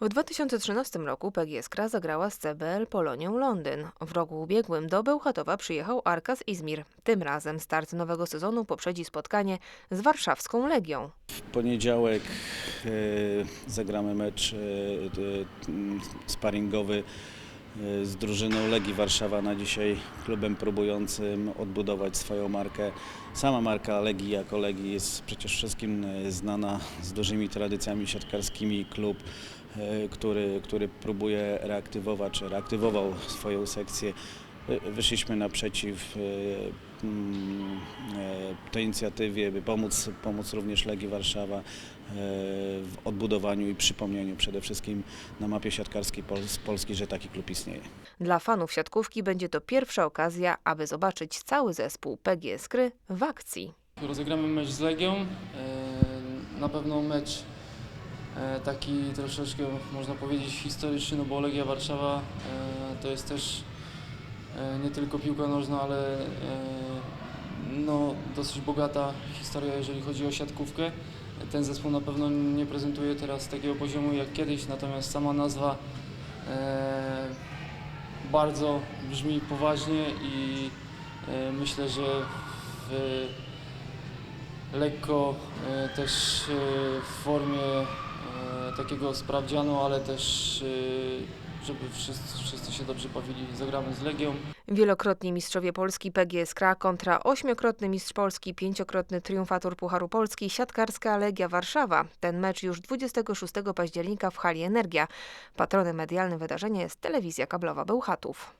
W 2013 roku PGS zagrała z CBL Polonią Londyn. W roku ubiegłym do Bełchatowa przyjechał Arkas Izmir. Tym razem start nowego sezonu poprzedzi spotkanie z warszawską Legią. W poniedziałek e, zagramy mecz e, e, sparingowy z drużyną Legii Warszawa na dzisiaj klubem próbującym odbudować swoją markę. Sama marka Legii jako Legii jest przecież wszystkim e, znana z dużymi tradycjami siatkarskimi. Klub, e, który, który próbuje reaktywować, czy reaktywował swoją sekcję. Wyszliśmy naprzeciw mm, tej inicjatywie, by pomóc, pomóc również Legii Warszawa e, w odbudowaniu i przypomnieniu przede wszystkim na mapie siatkarskiej Pol- Polski, że taki klub istnieje. Dla fanów siatkówki będzie to pierwsza okazja, aby zobaczyć cały zespół PGS Kry w akcji. Rozegramy mecz z Legią. E, Na pewno mecz e, taki troszeczkę, można powiedzieć, historyczny, no bo Legia Warszawa to jest też nie tylko piłka nożna, ale no, dosyć bogata historia, jeżeli chodzi o siatkówkę. Ten zespół na pewno nie prezentuje teraz takiego poziomu jak kiedyś, natomiast sama nazwa e, bardzo brzmi poważnie i e, myślę, że w lekko e, też e, w formie e, takiego sprawdzianu, ale też e, żeby wszyscy, wszyscy się dobrze bawili. Zagramy z Legią. Wielokrotni mistrzowie Polski PGS Kra kontra ośmiokrotny mistrz Polski, pięciokrotny triumfator Pucharu Polski, siatkarska Legia Warszawa. Ten mecz już 26 października w hali Energia. Patronem medialnym wydarzenia jest telewizja kablowa Bełchatów.